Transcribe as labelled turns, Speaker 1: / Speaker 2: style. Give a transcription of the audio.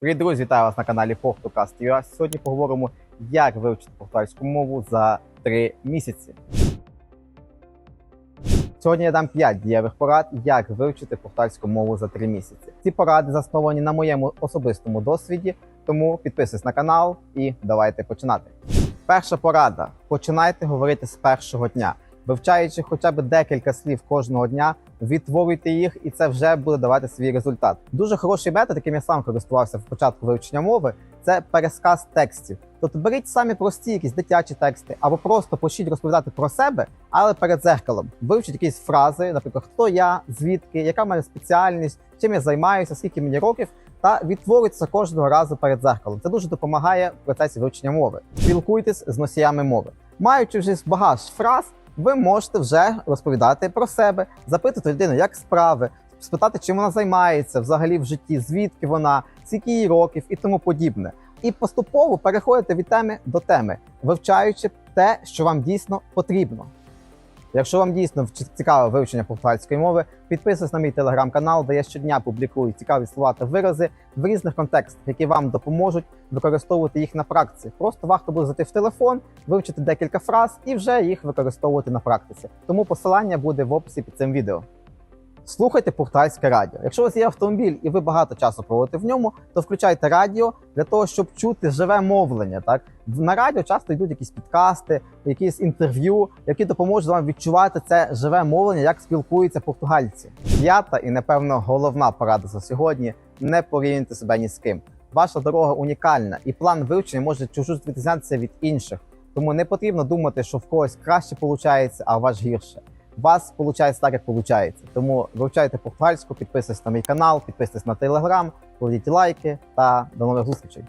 Speaker 1: Привіт, друзі, вітаю вас на каналі PortuCast.ua. Сьогодні поговоримо, як вивчити португальську мову за 3 місяці. Сьогодні я дам 5 дієвих порад, як вивчити португальську мову за 3 місяці. Ці поради засновані на моєму особистому досвіді, тому підписуйтесь на канал і давайте починати. Перша порада: починайте говорити з першого дня. Вивчаючи хоча б декілька слів кожного дня, відтворюйте їх, і це вже буде давати свій результат. Дуже хороший метод, яким я сам користувався в початку вивчення мови, це пересказ текстів. Тобто беріть самі прості якісь дитячі тексти, або просто почніть розповідати про себе, але перед зеркалом. Вивчіть якісь фрази, наприклад, хто я, звідки, яка в мене спеціальність, чим я займаюся, скільки мені років, та відтворюйтеся кожного разу перед зеркалом. Це дуже допомагає в процесі вивчення мови. Спілкуйтесь з носіями мови. Маючи вже багаж фраз, ви можете вже розповідати про себе, запитати людину, як справи, спитати, чим вона займається взагалі в житті, звідки вона, скільки її років і тому подібне. І поступово переходите від теми до теми, вивчаючи те, що вам дійсно потрібно. Якщо вам дійсно цікаве вивчення португальської мови, підписуйтесь на мій телеграм-канал, де я щодня публікую цікаві слова та вирази в різних контекстах, які вам допоможуть використовувати їх на практиці. Просто варто буде зайти в телефон, вивчити декілька фраз і вже їх використовувати на практиці. Тому посилання буде в описі під цим відео. Слухайте португальське радіо. Якщо у вас є автомобіль і ви багато часу проводите в ньому, то включайте радіо для того, щоб чути живе мовлення. Так на радіо часто йдуть якісь підкасти, якісь інтерв'ю, які допоможуть вам відчувати це живе мовлення, як спілкуються португальці. П'ята і напевно головна порада за сьогодні: не порівнюйте себе ні з ким. Ваша дорога унікальна, і план вивчення може чужу відрізнятися від інших. Тому не потрібно думати, що в когось краще виходить, а у вас гірше. У вас виходить так, як виходить. Тому вивчайте португальську, підписуйтесь на мій канал, підписуйтесь на телеграм, кладіть лайки та до нових зустрічей.